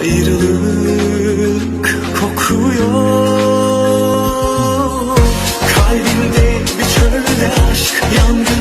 ayrılık kokuyor. Kalbimde bir çölde aşk yandı